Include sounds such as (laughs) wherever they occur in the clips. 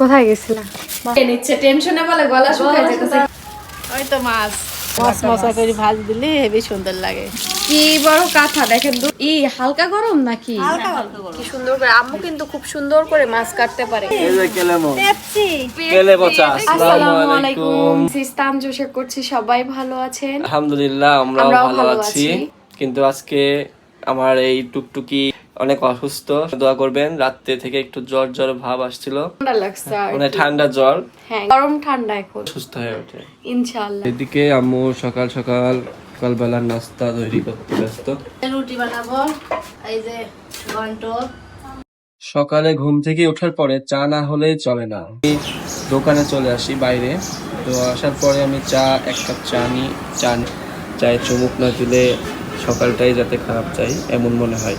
কোথায় গেছিলা? নিচ্ছে টেনশনে বলে গলা শুকায় যেতেছে। ওই তো মাছ। মাছ মশা করে ভাজ দিলে হেবি সুন্দর লাগে। কি বড় কাঁথা দেখেন ই হালকা গরম নাকি? কি সুন্দর করে আম্মু কিন্তু খুব সুন্দর করে মাছ কাটতে পারে। এই যে কেলেমো কেলে পচা আসসালামু আলাইকুম। সিস্তান জোসে করছি সবাই ভালো আছেন? আলহামদুলিল্লাহ আমরাও ভালো আছি। কিন্তু আজকে আমার এই টুকটুকি অনেক অসুস্থ। দোয়া করবেন রাত্রে থেকে একটু জ্বর জ্বর ভাব আসছিল। ঠান্ডা লাগছে মানে ঠান্ডা জ্বর। হ্যাঁ গরম ঠান্ডা এখন। সুস্থ হয়ে ওঠে। ইনশাআল্লাহ। এদিকে আম্মু সকাল সকাল সকালবেলার নাস্তা তৈরি করতে ব্যস্ত। রুটি বানাবো এই যে ঘন্ট। সকালে ঘুম থেকে ওঠার পরে চা না হলে চলে না। আমি দোকানে চলে আসি বাইরে। তো আসার পরে আমি চা এক কাপ চা নিই চা নি- চায়ে চুমুক না দিলে সকালটাই যাতে খারাপ চাই এমন মনে হয়।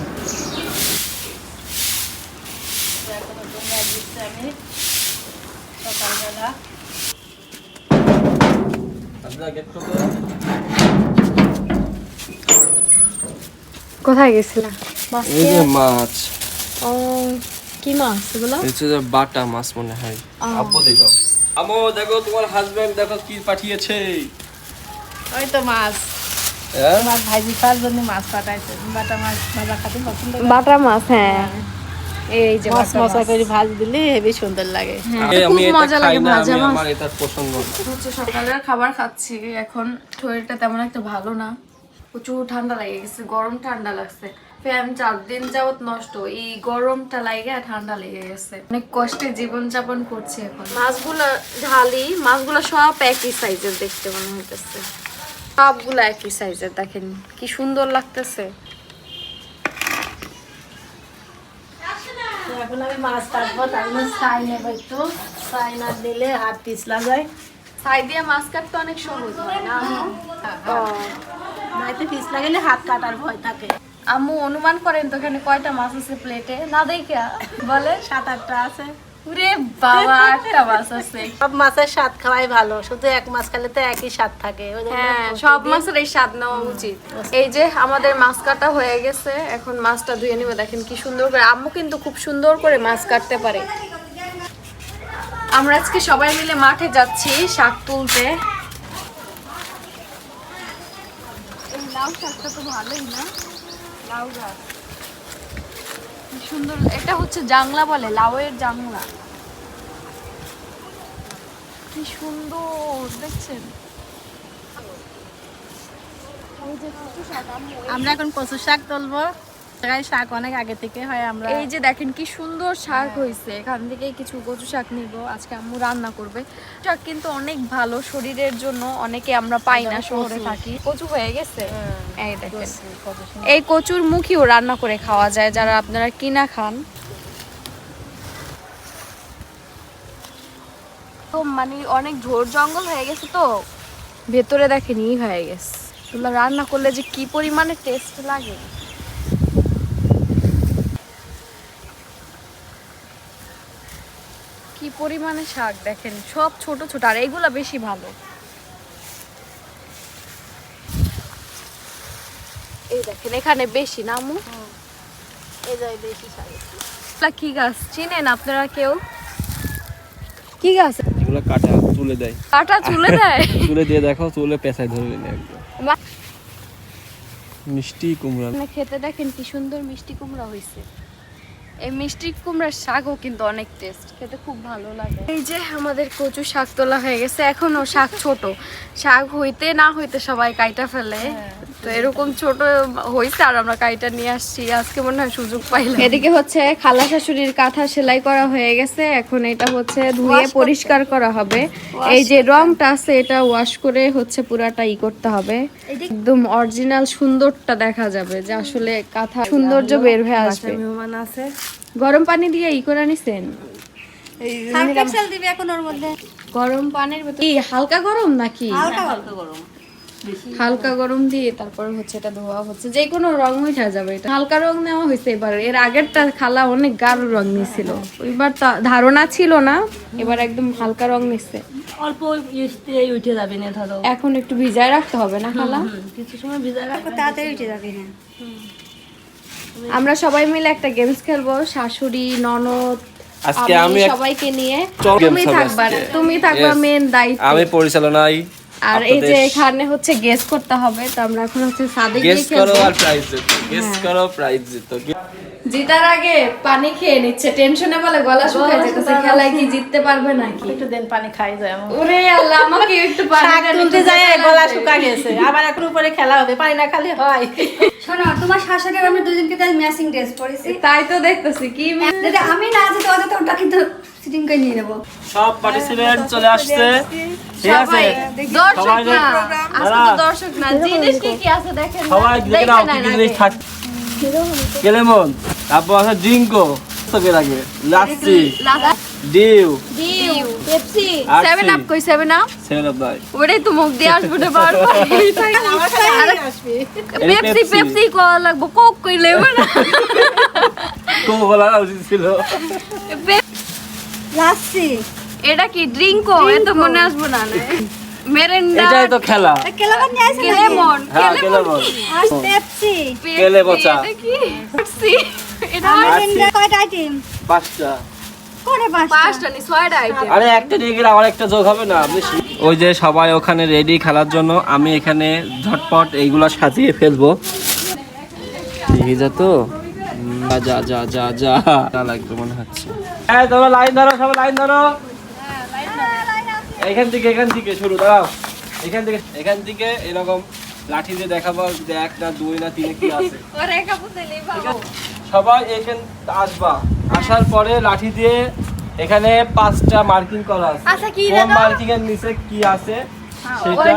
কোথায় গেছিলা? এই যে মাছ। ও কি মাছ এগুলো? হচ্ছে যে বাটা মাছ মনে হয়। আব্বু দেখো। আম্মু দেখো তোমার হাজবেন্ড দেখো কি পাঠিয়েছে। ওই তো মাছ। হ্যাঁ? মাছ খাওয়ার জন্য মাছ পাঠাইছে। বাটা মাছ ভাজা খাতে পছন্দ বাটা মাছ হ্যাঁ। এই যে মাছ মশা করে ভাজ দিলে হেবি সুন্দর লাগে। আমি এটা খাই না ভাজা আমি মাছ। আমার এটা পছন্দ হচ্ছে সকালের খাবার খাচ্ছি। এখন শরীরটা তেমন একটা ভালো না। প্রচুর ঠান্ডা লেগে গেছে গরম ঠান্ডা লাগছে। ফ্যান চার দিন যাবত নষ্ট এই গরমটা লাগে ঠান্ডা লেগে গেছে। অনেক কষ্টে জীবন যাপন করছি এখন। মাছগুলো ঢালি মাছগুলো সব একই সাইজের দেখতে মনে হইতেছে। সবগুলো একই সাইজের দেখেন কি সুন্দর লাগতেছে। এখন আমি মাছ কাটবো তার জন্য ছাই নেব একটু। ছাই না দিলে হাত পিছলা যায়। ছাই দিয়ে মাছ কাটতে অনেক সহজ হয় না? হাত কাটার ভয় থাকে। আম্মু অনুমান করেন তো এখানে কয়টা মাছ আছে প্লেটে না দেখা বলে সাত আটটা আছে। বাবা আটটা মাছ আছে। সব মাছের স্বাদ খাওয়াই ভালো। শুধু এক মাছ খেলে তো একই স্বাদ থাকে। হ্যাঁ সব মাছের এই স্বাদ নেওয়া উচিত। এই যে আমাদের মাছ কাটা হয়ে গেছে। এখন মাছটা ধুয়ে নিবে। দেখেন কি সুন্দর করে। আম্মু কিন্তু খুব সুন্দর করে মাছ কাটতে পারে। আমরা আজকে সবাই মিলে মাঠে যাচ্ছি শাক তুলতে এই লাউ শাকটা তো ভালোই না? লাউ গাছ। কি সুন্দর এটা হচ্ছে জাংলা বলে লাউয়ের জাংলা। কি সুন্দর দেখছেন? আমরা এখন কচু শাক তুলবো। শাক অনেক আগে থেকে হয় আমরা। এই যে দেখেন কি সুন্দর শাক হয়েছে এখান থেকে কিছু কচু শাক নিব। আজকে আম্মু রান্না করবে। শাক কিন্তু অনেক ভালো শরীরের জন্য অনেকে আমরা পাই না শহরে থাকি। কচু হয়ে গেছে? এই দেখেন। এই কচুর মুখিও রান্না করে খাওয়া যায় যারা আপনারা কিনা খান। তো মানে অনেক ঝোড় জঙ্গল হয়ে গেছে তো। ভেতরে দেখেন হয়ে গেছে। রান্না করলে যে কি পরিমাণে টেস্ট লাগে। পরিমাণে শাক দেখেন সব ছোট ছোট আর এইগুলা বেশি ভালো। এই দেখেন এখানে বেশি নামু এই যে বেশি শাক কি গাছ? চিনেন আপনারা কেউ? কি গাছ? এগুলো কাটা তুলে দেয়। কাটা চুলে দেয়? (laughs) তুলে দিয়ে দেখো তুলে পেঁচায় ধরবে না একদম। বাহ। মিষ্টি কুমড়া। মানে খেতে দেখেন কি সুন্দর মিষ্টি কুমড়া হয়েছে এই মিষ্টি কুমড়ার শাকও কিন্তু অনেক টেস্ট খেতে খুব ভালো লাগে। এই যে আমাদের কচু শাক তোলা হয়ে গেছে এখনও শাক ছোট। শাক হইতে না হইতে সবাই কাইটা ফেলে। তো এরকম ছোট হইছে আর আমরা কাইটা নিয়ে আসছি। আজকে মনে হয় সুযোগ পাইলাম। এদিকে হচ্ছে খালা শাশুড়ির কাঁথা সেলাই করা হয়ে গেছে। এখন এটা হচ্ছে ধুয়ে পরিষ্কার করা হবে। এই যে রংটা আছে এটা ওয়াশ করে হচ্ছে পুরাটা ই করতে হবে। একদম অরিজিনাল সুন্দরটা দেখা যাবে যে আসলে কাঁথা সৌন্দর্য বের হয়ে আসবে। মেহমান আছে। গরম পানি দিয়ে ই করে নিছেন এই দিবি এখন ওর মধ্যে। গরম পানির কি হালকা গরম নাকি? হালকা গরম। হালকা গরম দিয়ে তারপর হচ্ছে এটা ধোয়া হচ্ছে। যে কোনো রং উঠা যাবে এটা। হালকা রং নেওয়া হয়েছে এবার। এর আগেরটা খালা অনেক গাঢ় রং নিছিল এবার তা- ধারণা ছিল না এবার একদম হালকা রং নিচ্ছে। অল্প ইস্তে উঠে যাবে না ধরো। এখন একটু ভিজায় রাখতে হবে না খালা? কিছু সময় ভিজা রাখো তাড়াতাড়ি উঠে যাবে হ্যাঁ। আমরা সবাই মিলে একটা গেমস খেলব। শাশুড়ি ননদ আজকে আমি সবাইকে নিয়ে। তুমি থাকবা তুমি থাকবা. মেন দায়িত্ব। আমি পরিচালনায় আর এই যে এখানে হচ্ছে গেস করতে হবে তো আমরা এখন হচ্ছে সাদে গেস করো আর প্রাইজ জিতো গেস। করো প্রাইজ জিতো জিতার আগে পানি খেয়ে নিচ্ছে। টেনশনে বলে গলা শুকায় যেতেছে খেলায় কি জিততে পারবে নাকি? একটু দেন পানি খাই যায় ওরে আল্লাহ আমাকে একটু পানি তুলতে যায় গলা শুকা গেছে। আবার এখন উপরে খেলা হবে পানি না খালি হয়। শোনো তোমার শাশুড়ি আমি দুজনকে তাই ম্যাচিং ড্রেস পরেছি। তাই তো দেখতেছি কি আমি না যেতে অযথা ওটা কিন্তু সিটিং নিয়ে নেব? সব পার্টিসিপেন্ট চলে আসছে। ঠিক আছে? দর্শক না আজকে তো দর্শক না জিনিস কি কি আছে দেখেন সবাই দেখে দেখে নাও কি কি জিনিস থাক কেলেমন তারপর আছে ড্রিঙ্কো তোকে লাগে। Lassi Dew Dew Pepsi 7 up কই 7 আপ সেভেন অফ ভাই ওরে তো মুখ দিয়ে আসবে না বারবার এটা পেপসি Pepsi। পেপসি কোয়া লাগবো কোক কই লেবে না কোকো কোলা উচিত ছিল। লাসি এটা কি? ড্রিঙ্কো? এ তো মনে আসব না মেরেন্ডা। এটাই তো খেলা। নিয়ে কেলেমন। হ্যাঁ কেলেমন আর পেপসি। কেলে। এটা কি? পেপসি। এটা। তিনটা কয়টা আইটেম? পাঁচটা। আরে একটা নিয়ে গেলে আমার একটা যোগ হবে না আপনি ওই যে সবাই ওখানে রেডি খেলার জন্য আমি এখানে ঝটপট এইগুলো সাজিয়ে ফেলব। ঠিক আছে তো? যা যা যা যা। যা লাগবে মনে হচ্ছে। হ্যাঁ তোমরা লাইন ধরো সবাই লাইন ধরো। এখান থেকে এখান থেকে শুরু দাঁড়াও। এখান থেকে এখান থেকে এরকম লাঠি দিয়ে দেখাবো যে এক না দুই না তিনে কি আছে। ঠিক আছে? সবাই এখান আসবা। আসার পরে লাঠি দিয়ে এখানে পাঁচটা মার্কিং করা আছে। আচ্ছা, কি কোন মার্কিং এর নিচে কি আছে সেটা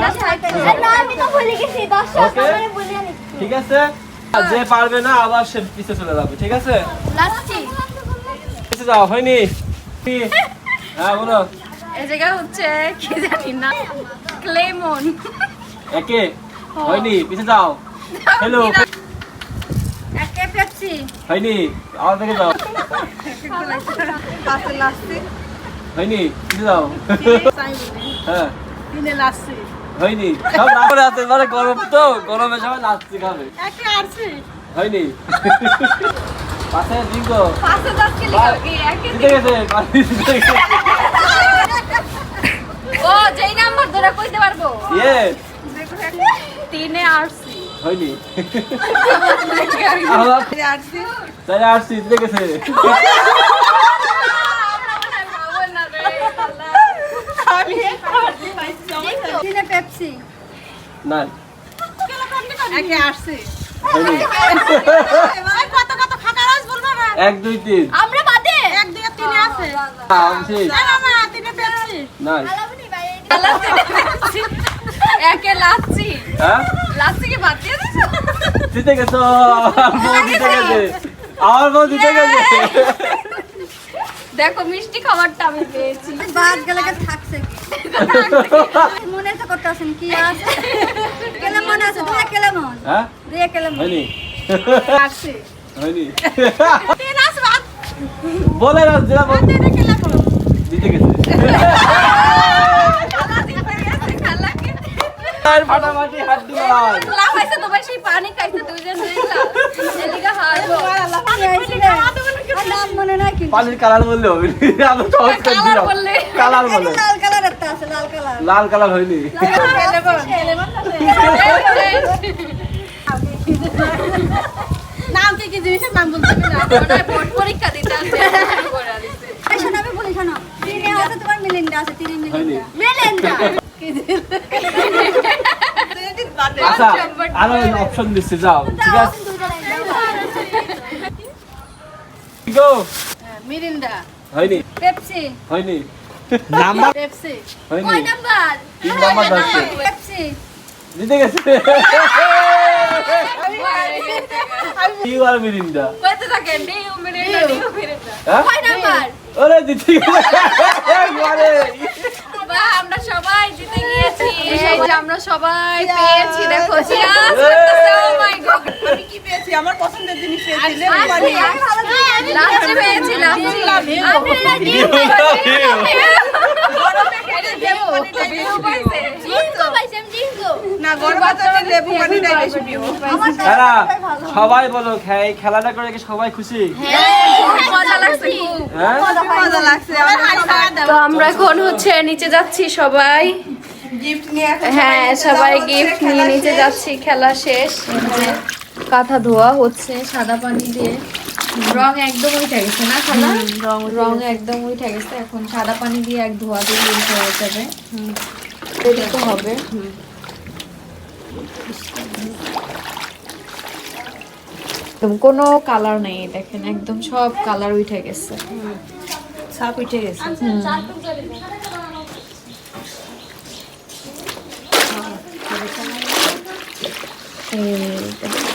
বলে আনি ঠিক আছে? যে পারবে না আবার সে পিছে চলে যাবে ঠিক আছে? পিছে যাও হয়নি? কি? হ্যাঁ বলো। এই জায়গা হচ্ছে কি জানি না ক্লেমন। একে? হয়নি? পিছে যাও। হ্যালো একে পেপসি হয়নি? আমার থেকে যাও। পাশে লাসি হয়নি? পিছে যাও। হ্যাঁ। তিনে লাসি হয়নি। সব না করে আছে মানে গরম তো গরমে সবাই লাচ্ছি খাবে। একে আসছি হয়নি। পাশে জিঙ্গো পাঁচশো দশ কিলো কি একে জিতে গেছে পাশে জিতে গেছে। ও যেই নাম্বার ধরে কইতে পারব? ইয়ে তিনে আরসি। হয়নি। আবার? আসছি তাহলে আসছি জিতে গেছে। তিনে পেপসি না একে আসছি। কত কত ফাঁকা রাস বলব না। এক দুই তিন। আমরা বাদে। এক দুই তিনে আছে। আমি ঠিক না তিনে পেপসি নাই। একে লাচ্ছি। হ্যাঁ? লাচ্ছি কি বাদ দিয়ে দিছো? জিতে গেছো। আমার বউ জিতে গেছে। আমার বউ জিতে গেছে। দেখো মিষ্টি খাবারটা আমি পেয়েছি। বাদ গেলে থাকছে কি? (laughs) মনে তো কি আছে? মনে দুই কেলেমন হ্যাঁ? দুই কেলেমন হয়নি। তিন বলে না বল। জিতে গেছে। আর ফাটাফাটি হাত দিলাম লাভ হয়েছে তোমার সেই পানি খাইছে দুইজন মিলা এদিকে হারবো নাম নাই। কি পানির কালার বললে হবে। না। আমি সহজ করে কালার দিলাম। কালার বলে। কালার লাল কালার। লাল কালার হয়নি। নাম কি কি জিনিসের নাম বলতে পরীক্ষা দিতে আসছে আমি বলি শোনো। তিনে আছে তোমার মিলিন্ডা আছে তিনে হয়নি। মিলিন্ডা! মিলিন্ডা আচ্ছা আরও অপশন দিচ্ছি যাও। ঠিক আছে? গো মিরিন্ডা হয়নি। পেপসি। হয়নি। নাম্বার পেপসি কয় নাম্বার তিন নাম্বার ধরছে পেপসি জিতে গেছে ইউ আর মিরিন্ডা কইতে থাকেন ডিউ মিরিন্ডা ডিউ মিরিন্ডা হ্যাঁ কয় নাম্বার ওরে জিতে গেছে আমরা সবাই জিতে গিয়েছি। এই যে আমরা সবাই পেয়েছি দেখো ও মাই গড আমি কি পেয়েছি? আমার পছন্দের জিনিস পেয়েছি পেয়েছি ডিউ ডিউ পাইছে জিঙ্কো পাইছেন জিঙ্কো না গরম ভাতে লেবু পানিটাই বেশি প্রিয় তারা সবাই বলো খেলাটা করে কি সবাই খুশি? মজা লাগছে খুব। হ্যাঁ? মজা লাগছে তো আমরা এখন হচ্ছে নিচে যাচ্ছি সবাই। গিফট হ্যাঁ সবাই গিফট নিয়ে নিচে যাচ্ছি খেলা শেষ। কাঁথা ধোয়া হচ্ছে সাদা পানি দিয়ে। রং একদম উঠে গেছে না খালা? রং একদম উঠে গেছে এখন সাদা পানি দিয়ে এক ধোয়া দিয়ে হয়ে যাবে। এটা তো হবে। কোনো কালার নেই দেখেন একদম সব কালার উঠে গেছে সাপ উঠে গেছে এইটা।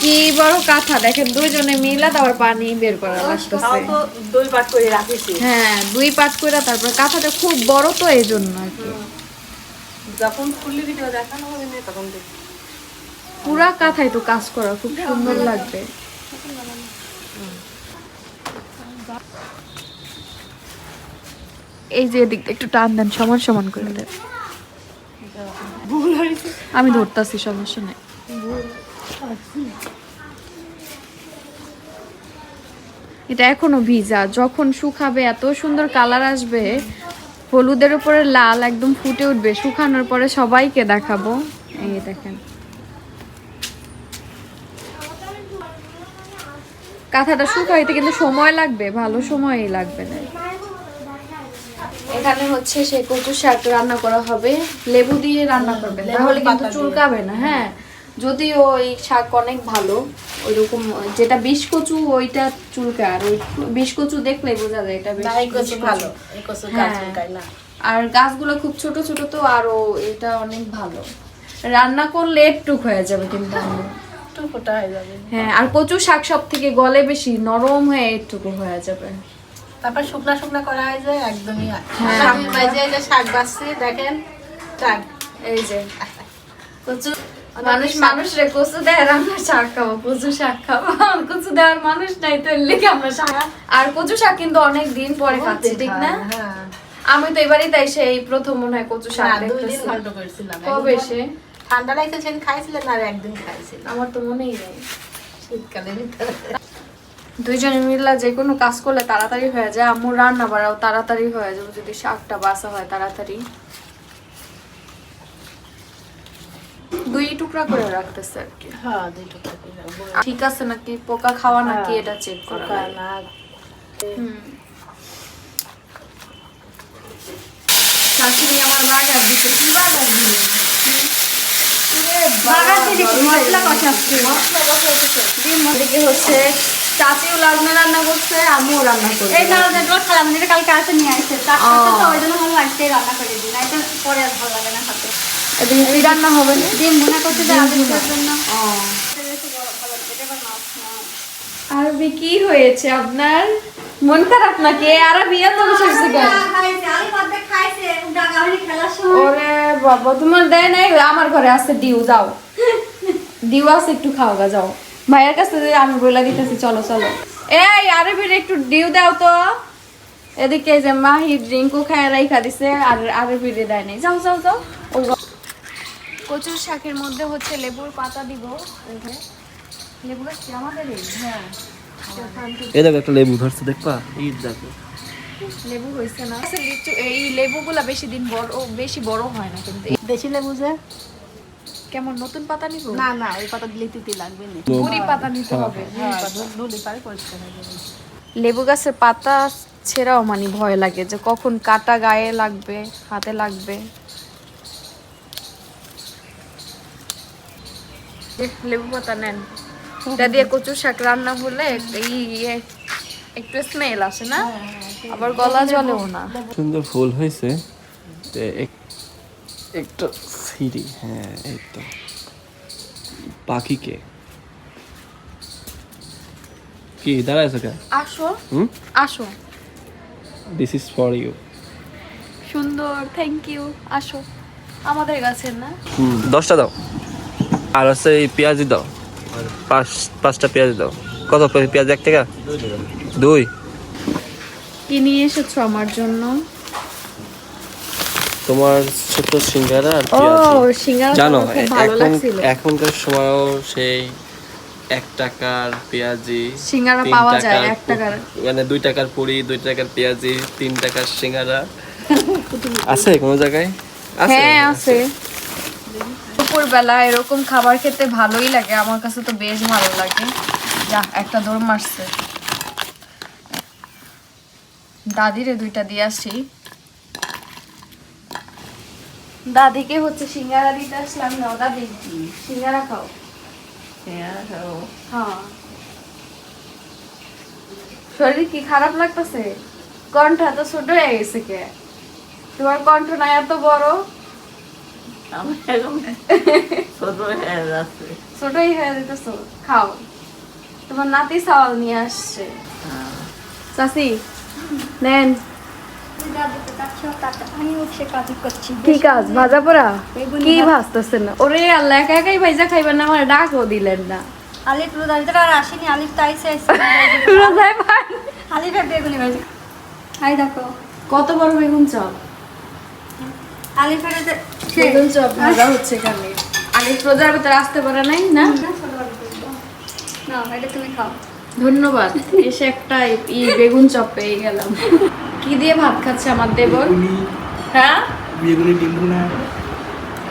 কি বড় কাঁথা দেখেন দুইজনে মিলা তারপর পানি বের করা লাগতেছে। তাও তো দুই পাট করে রাখিছি। হ্যাঁ দুই পাট করে তারপর কাঁথাটা খুব বড় তো এই জন্য আর কি। যখন ফুললি ভিডিও দেখানো হবে না তখন পুরা কাঁথায় তো কাজ করা খুব সুন্দর লাগবে। এই যে এদিক একটু টান দেন সমান সমান করে দেন। আমি ধরতাছি সমস্যা নেই। এটা এখনও ভিজা। যখন শুকাবে এত সুন্দর কালার আসবে হলুদের উপরে লাল একদম ফুটে উঠবে। শুকানোর পরে সবাইকে দেখাবো। এই দেখেন। কাঁথাটা শুকাইতে কিন্তু সময় লাগবে ভালো সময়ই লাগবে না। এখানে হচ্ছে সে কচু শাক রান্না করা হবে। লেবু দিয়ে রান্না করবে তাহলে কিন্তু চুলকাবে না হ্যাঁ। যদিও ওই শাক অনেক ভালো ওইরকম যেটা বিষ কচু ওইটা চুলকা আর ওই বিষ কচু দেখলে বোঝা যায় এটা কচু ভালো এই কচু হ্যাঁ। না। আর গাছগুলো খুব ছোট ছোট তো আরও এটা অনেক ভালো। রান্না করলে একটু হয়ে যাবে কিন্তু হয়ে যাবে। হ্যাঁ আর কচু শাক সব থেকে গলে বেশি নরম হয়ে একটুকু হয়ে যাবে। তারপর শুকনা শুকনা করা হয়ে যায় একদমই হ্যাঁ। শাক এই বাজছে দেখেন শাক এই যে। কচু মানুষ মানুষরে কচু দেয় আমরা শাক খাব কচু শাক খাব। কচু দেওয়ার মানুষ নাই তো লেগে আমরা শাক আর কচু শাক কিন্তু অনেক দিন পরে খাচ্ছি ঠিক না? হ্যাঁ। আমি তো এবারই তাই সেই প্রথম মনে হয় কচু শাক দুই দিন দেখতেছি। কবে সে? ঠান্ডা লাগছে সেদিন খাইছিলেন আর একদিন খাইছিলাম। আমার তো মনেই নেই। শীতকালে ভিতরে দুইজনে মিলে যে কোনো কাজ করলে তাড়াতাড়ি হয়ে যায় আম্মু রান্না বাড়াও তাড়াতাড়ি হয়ে যাবে যদি শাকটা বাসা হয় তাড়াতাড়ি। দুই টুকরা করে রাখতেছে আর কি। হ্যাঁ দুই টুকরা করে ঠিক আছে নাকি? পোকা খাওয়া নাকি হ্যাঁ, এটা চেক করা না হুম। শাশুড়ি আমার বাগার দিতে কি বাগার দিলেন এদিকে হচ্ছে চাচিও লাগনা রান্না করছে আমিও রান্না করছি এই যে তোমার খালা কালকে আসে নিয়ে আসছে তার সাথে ওই জন্য ভালো লাগছে রান্না করে দিই। না এটা পরে আর ভালো লাগে না খেতে এদিকে রান্না হবে না? ডিম ভুনা করতে জন্য। আরবি কি হয়েছে আপনার? মন খারাপ নাকি? আর বিয়ে তো বসেছে ওরে বাবা তোমার দেয় নাই? আমার ঘরে আছে ডিউ যাও। (laughs) ডিউ আছে একটু খাও গা যাও। ভাইয়ের কাছে আমি বলে দিতেছি চলো চলো। এই আরবির একটু ডিউ দাও তো। এদিকে যে মাহি ড্রিঙ্কও খায় রাইখা দিছে আর আরবির দেয় নাই। যাও যাও যাও। কচুর শাকের মধ্যে হচ্ছে লেবুর পাতা দিব। লেবু গাছ কি আমাদেরই হ্যাঁ। এই দেখো একটা লেবু ধরছে দেখবা? এই দেখো। লেবু হয়েছে না। আচ্ছা, লিচু এই লেবুগুলা বেশি দিন বড় ও বেশি বড় হয় না কিন্তু এই- বেশি লেবু যে? কেমন নতুন পাতা নিব? না না ওই পাতা দিলে তিতি লাগবে না। বুড়ি পাতা নিতে হবে। হ্যাঁ দুলি পারে পরিষ্কার হয়ে যাবে। লেবু গাছের পাতা ছেঁড়াও মানে ভয় লাগে যে কখন কাটা গায়ে লাগবে হাতে লাগবে। এ, লেবু পাতা নেন। এটা দিয়ে কচুর শাক রান্না হলে ইয়ে একটু স্মেল আসে না? আবার গলা জ্বলেও না। সুন্দর ফুল হয়েছে। একটা সিঁড়ি হ্যাঁ এই তো। পাখিকে। কি দাঁড়াইছো কেন? আসো। হুম? আসো। দিস ইজ ফর ইউ সুন্দর থ্যাংক ইউ আসো। আমাদের গাছের না? হুম দশটা দাও। আর হচ্ছে এই পেঁয়াজি দাও। পাঁচ পাঁচটা পেঁয়াজি দাও। কত পেঁয়াজ এক টাকা? দুই। কি নিয়ে এসেছ আমার জন্য। তোমার ছোট সিঙ্গারা আর ও পেঁয়াজি সিঙ্গারা জানো এখন এখনকার সময়ও সেই এক টাকার পেঁয়াজি সিঙ্গারা তিন পাওয়া যায় টাকার এক টাকার। মানে দুই টাকার পুরি দুই টাকার পেঁয়াজি তিন টাকার সিঙ্গারা। (laughs) আছে কোনো জায়গায়? আছে হ্যাঁ আছে। দুপুর বেলা এরকম খাবার খেতে ভালোই লাগে। আমার কাছে তো বেশ ভালো লাগে। যা একটা দৌড় মারছে। দাদিরে দুইটা দিয়ে আসি। দাদিকে হচ্ছে সিঙ্গারা দিতে আসলাম। না দাদি সিঙ্গারা খাও। হ্যাঁ। শরীর কি খারাপ লাগতেছে? কণ্ঠ এত ছোট হয়ে গেছে কে? তোমার কণ্ঠ না এত বড়। ছোটই হয়ে যেতেছো খাও। তোমার নাতি চাওয়াল নিয়ে আসছে। চাচি নেন। আমি কাজ করছি ঠিক আছে ভাজা পোড়া? কি ভাজতেছেন? ওরে আল্লাহ একা একাই ভাইজা খাইবেন না আমার ডাকও দিলেন না। আলিফ আর আসেনি আলিফ (laughs) রোজায় আলিফের বেগুনি ভাজি। দেখো কত বড় বেগুন চপ বেগুন চপ ভাজা হচ্ছে এখানে। আগে রোজার ভিতরে আসতে পারে নাই না? না এটা তুমি খাও। ধন্যবাদ এসে একটা ই বেগুন চপ পেয়ে গেলাম। কি দিয়ে ভাত খাচ্ছে আমার দেবর? হ্যাঁ? বেগুনি ডিম ভুনা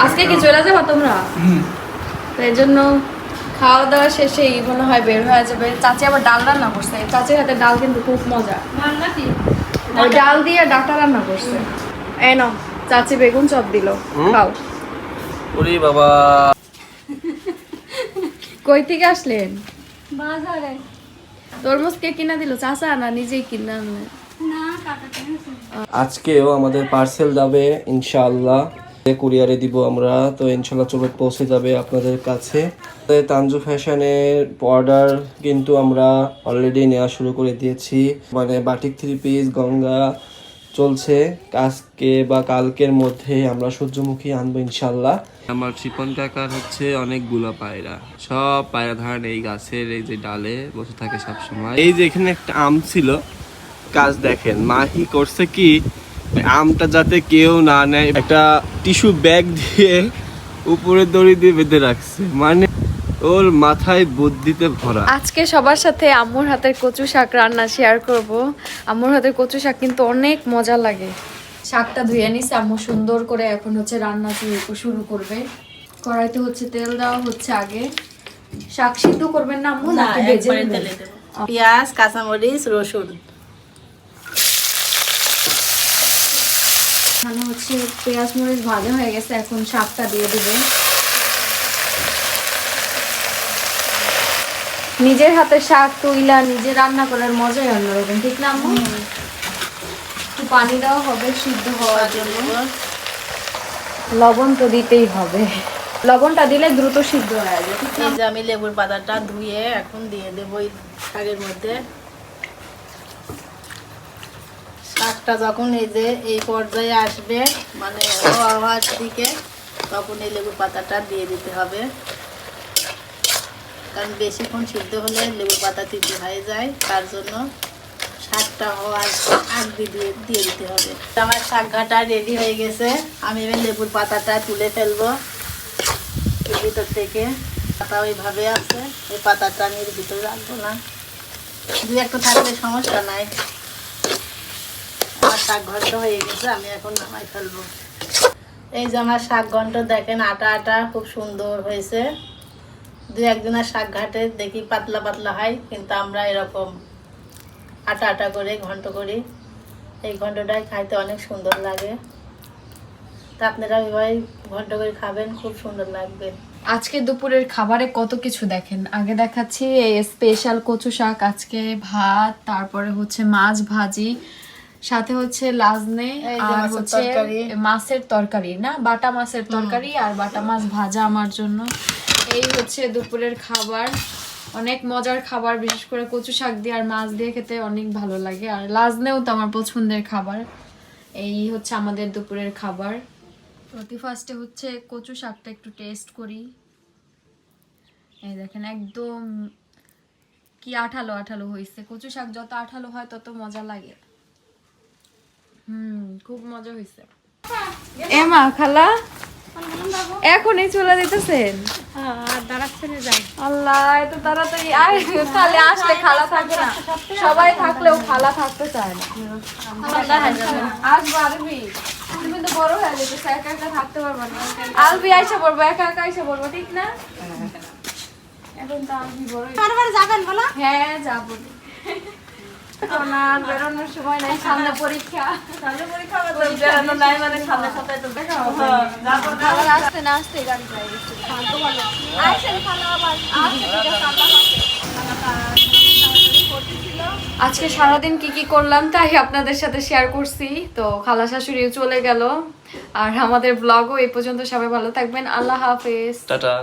আজকে কি চলে যাবা তোমরা? তো এই জন্য খাওয়া দাওয়া শেষেই মনে হয় বের হয়ে যাবে। চাচি আবার ডাল রান্না করছে। চাচির হাতে ডাল কিন্তু খুব মজা। ওই ডাল দিয়ে ডাটা রান্না করছে। এই নাও। চাচি বেগুন চপ দিল? খাও। ওরে বাবা। কই থেকে আসলেন? বাজারে। তরমুজ কে কিনা দিল? চাচা না নিজেই কিনা আনলেন না আজকেও আমাদের পার্সেল যাবে ইনশাআল্লাহ। কুরিয়ারে দিব আমরা তো ইনশাল্লাহ চলে পৌঁছে যাবে আপনাদের কাছে। তো তানজু ফ্যাশনের অর্ডার কিন্তু আমরা অলরেডি নেওয়া শুরু করে দিয়েছি। মানে বাটিক থ্রি পিস গঙ্গা চলছে। আজকে বা কালকের মধ্যে আমরা সূর্যমুখী আনব ইনশাল্লাহ। আমার চিপন কাকার হচ্ছে অনেকগুলো পায়রা। সব পায়রা ধারণ এই গাছের এই যে ডালে বসে থাকে সব সময় এই যে এখানে একটা আম ছিল, কাজ দেখেন মাহি করছে কি? আমটা যাতে কেউ না নেয়, একটা টিস্যু ব্যাগ দিয়ে উপরে দড়ি দিয়ে বেঁধে রাখছে। মানে ওর মাথায় বুদ্ধিতে ভরা। আজকে সবার সাথে আম্মুর হাতের কচু শাক রান্না শেয়ার করব। আম্মুর হাতের কচু শাক কিন্তু অনেক মজা লাগে। শাকটা ধুয়ে নিছে আম্মু সুন্দর করে এখন হচ্ছে রান্না শুরু- করবে। কড়াইতে হচ্ছে তেল দেওয়া হচ্ছে আগে। শাক সিদ্ধ করবেন না আম্মু নাকি ভেজে পেঁয়াজ কাঁচামরিচ রসুন। এখানে হচ্ছে পেঁয়াজ মরিচ ভাজা হয়ে গেছে এখন শাকটা দিয়ে দেবে নিজের হাতে শাক তুইলা নিজে রান্না করার মজাই অন্যরকম ঠিক না আম্মু? একটু পানি দেওয়া হবে সিদ্ধ হওয়ার জন্য। লবণ তো দিতেই হবে। লবণটা দিলে দ্রুত সিদ্ধ হয়ে যায় ঠিক যে আমি লেবুর পাতাটা ধুয়ে এখন দিয়ে দেবো এই শাকের মধ্যে। শাকটা যখন এই যে এই পর্যায়ে আসবে মানে হওয়ার দিকে তখন এই লেবুর পাতাটা দিয়ে দিতে হবে। কারণ বেশিক্ষণ সিদ্ধ হলে লেবুর পাতা তিতে হয়ে যায়, তার জন্য শাকটা হওয়ার আগ দিয়ে দিয়ে দিতে হবে। আমার শাক ঘাটা রেডি হয়ে গেছে। আমি এবার লেবুর পাতাটা তুলে ফেলব। ভিতর থেকে পাতা ওইভাবে আছে। এই পাতাটা আমি এর ভিতরে রাখব না। দু একটা থাকলে সমস্যা নাই। আমার শাক ঘন্ট হয়ে গেছে, আমি এখন নামাই ফেলব। এই যে আমার শাক ঘন্ট দেখেন, আটা আটা খুব সুন্দর হয়েছে। দু একজনের শাক ঘাটে দেখি পাতলা পাতলা হয় কিন্তু আমরা এরকম আটা আটা করে ঘন্ট করি। এই ঘন্টটাই খাইতে অনেক সুন্দর লাগে। তা আপনারা ওইভাবে ঘন্ট করে খাবেন খুব সুন্দর লাগবে। আজকে দুপুরের খাবারে কত কিছু দেখেন? আগে দেখাচ্ছি এই স্পেশাল কচু শাক আজকে ভাত তারপরে হচ্ছে মাছ ভাজি সাথে হচ্ছে লাজনে আর হচ্ছে মাছের তরকারি না? বাটা মাছের তরকারি আর বাটা মাছ ভাজা আমার জন্য। এই হচ্ছে দুপুরের খাবার। অনেক মজার খাবার, বিশেষ করে কচু শাক দিয়ে আর মাছ দিয়ে খেতে অনেক ভালো লাগে। আর লাজনেও তো আমার পছন্দের খাবার। এই হচ্ছে আমাদের দুপুরের খাবার। প্রতি ফার্স্টে হচ্ছে কচু শাকটা একটু টেস্ট করি। এই দেখেন একদম কি আঠালো আঠালো হয়েছে কচু শাক যত আঠালো হয় তত মজা লাগে। হুম, খুব মজা হয়েছে এমা, খালা? এখনই চলে দিতেছেন আল্লাহ এত তাড়াতাড়ি আর খালি আসলে খালা থাকে না। সবাই থাকলেও খালা থাকতে চায় না। আসব আরবি। তুমি তো বড় হয়ে যেতেছো একা একা থাকতে পারব না। আলবি আইসা পড়ব একা একা আইসা পড়ব ঠিক না? এখন তো আলবি বড় হয়ে- যাবেন বলো? হ্যাঁ যাব। বেরোনোর সময় নাই সামনে পরীক্ষা। বেড়ানো নাই মানে সামনে সাথে তো দেখা হবে। আবার আসতে না আসতে গাড়ি পাই গেছে ভালো আইসেন খালা আবার ঠিক আছে আজকে সারাদিন কি কি করলাম তাই আপনাদের সাথে শেয়ার করছি। তো খালা শাশুড়িও চলে গেল। আর আমাদের ব্লগও এই পর্যন্ত সবাই ভালো থাকবেন। আল্লাহ হাফেজ। টাটা।